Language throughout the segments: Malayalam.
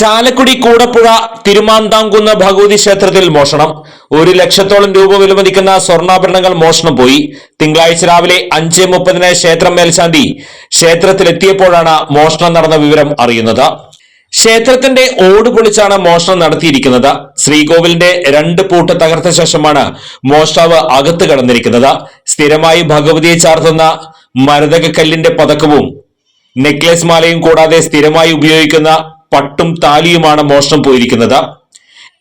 ചാലക്കുടി കൂടപ്പുഴ തിരുമാന്താംകുന്ന് ഭഗവതി ക്ഷേത്രത്തിൽ മോഷണം. ഒരു ലക്ഷത്തോളം രൂപ വിലമതിക്കുന്ന സ്വർണാഭരണങ്ങൾ മോഷണം പോയി. തിങ്കളാഴ്ച രാവിലെ അഞ്ച് മുപ്പതിന് ക്ഷേത്രം മേൽശാന്തി ക്ഷേത്രത്തിലെത്തിയപ്പോഴാണ് മോഷണം നടന്ന വിവരം അറിയുന്നത്. ക്ഷേത്രത്തിന്റെ ഓട് പൊളിച്ചാണ് മോഷണം നടത്തിയിരിക്കുന്നത്. ശ്രീകോവിലിന്റെ രണ്ട് പൂട്ട് തകർത്ത ശേഷമാണ് മോഷ്ടാവ് അകത്ത് കടന്നിരിക്കുന്നത്. സ്ഥിരമായി ഭഗവതിയെ ചാർത്തുന്ന മരതകക്കല്ലിന്റെ പതക്കവും നെക്ലേസ് മാലയും കൂടാതെ സ്ഥിരമായി ഉപയോഗിക്കുന്ന പട്ടും താലിയുമാണ് മോഷണം പോയിരിക്കുന്നത്.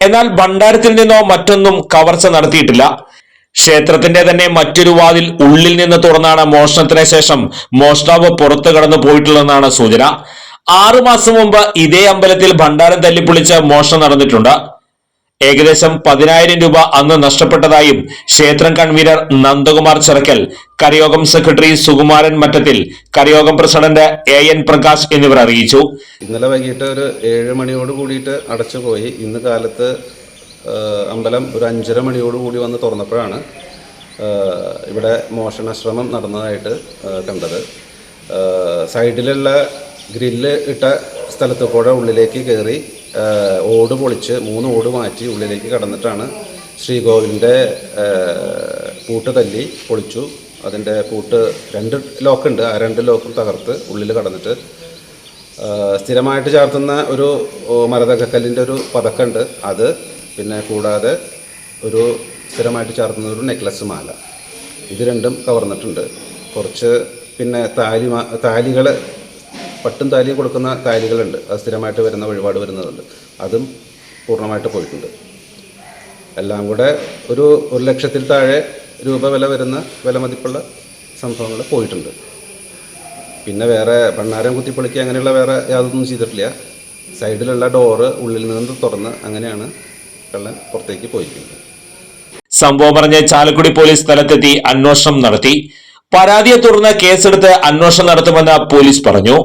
എന്നാൽ ഭണ്ഡാരത്തിൽ നിന്നോ മറ്റൊന്നും കവർച്ച നടത്തിയിട്ടില്ല. ക്ഷേത്രത്തിന്റെ തന്നെ മറ്റൊരു വാതിൽ ഉള്ളിൽ നിന്ന് തുറന്നാണ് മോഷണത്തിന് ശേഷം മോഷ്ടാവ് പുറത്തു കടന്നു പോയിട്ടുള്ളതെന്നാണ് സൂചന. ആറു മാസം മുമ്പ് ഇതേ അമ്പലത്തിൽ ഭണ്ഡാരം തല്ലിപ്പൊളിച്ച് മോഷണം നടന്നിട്ടുണ്ട്. ഏകദേശം പതിനായിരം രൂപ അന്ന് നഷ്ടപ്പെട്ടതായും ക്ഷേത്രം കൺവീനർ നന്ദകുമാർ ചെറക്കൽ കരയോഗം സെക്രട്ടറി സുകുമാരൻ മറ്റത്തിൽ കരയോഗം പ്രസിഡന്റ് എ എൻ പ്രകാശ് എന്നിവർ അറിയിച്ചു. ഇന്നലെ വൈകിട്ട് ഒരു ഏഴ് മണിയോട് കൂടിയിട്ട് അടച്ചുപോയി ഇന്ന് കാലത്ത് അമ്പലം ഒരു അഞ്ചര മണിയോട് കൂടി വന്ന് തുറന്നപ്പോഴാണ് ഇവിടെ മോഷണശ്രമം നടന്നതായിട്ട് കണ്ടത്. സൈഡിലുള്ള ഗ്രില്ല് ഇട്ട സ്ഥലത്ത് കൂടെ ഉള്ളിലേക്ക് കയറി ഓട് പൊളിച്ച് മൂന്ന് ഓട് മാറ്റി ഉള്ളിലേക്ക് കടന്നിട്ടാണ് ശ്രീകോവിലിന്റെ പൂട്ട് തല്ലി പൊളിച്ചു. അതിന്റെ പൂട്ട് രണ്ട് ലോക്കുണ്ട്. ആ രണ്ട് ലോക്കും തകർത്ത് ഉള്ളിൽ കടന്നിട്ട് സ്ഥിരമായിട്ട് ചാർത്തുന്ന ഒരു മരതകക്കല്ലിന്റെ ഒരു പതക്കുണ്ട് അത്. പിന്നെ കൂടാതെ ഒരു സ്ഥിരമായിട്ട് ചാർത്തുന്ന ഒരു നെക്ലസ് മാല. ഇത് രണ്ടും കവർന്നിട്ടുണ്ട്. കുറച്ച് പിന്നെ താലി താലികൾ പട്ടും താലിയും കൊടുക്കുന്ന താലികളുണ്ട് അത് സ്ഥിരമായിട്ട് വരുന്ന വഴിപാട് വരുന്നതുണ്ട്. അതും പൂർണമായിട്ട് പോയിട്ടുണ്ട്. എല്ലാം കൂടെ ഒരു ഒരു ലക്ഷത്തിൽ താഴെ രൂപ വില വരുന്ന വില മതിപ്പുള്ള സംഭവങ്ങൾ പോയിട്ടുണ്ട്. പിന്നെ വേറെ ഭണ്ണാരം കുത്തിപ്പൊളിക്കുക അങ്ങനെയുള്ള വേറെ യാതൊന്നും ചെയ്തിട്ടില്ല. സൈഡിലുള്ള ഡോറ് ഉള്ളിൽ നിന്ന് തുറന്ന് അങ്ങനെയാണ് കള്ളൻ പുറത്തേക്ക് പോയിരിക്കുന്നത്. സംഭവം പറഞ്ഞ് ചാലക്കുടി പോലീസ് സ്ഥലത്തെത്തി അന്വേഷണം നടത്തി. പരാതിയെ തുടർന്ന് കേസെടുത്ത് അന്വേഷണം നടത്തുമെന്ന് പോലീസ് പറഞ്ഞു.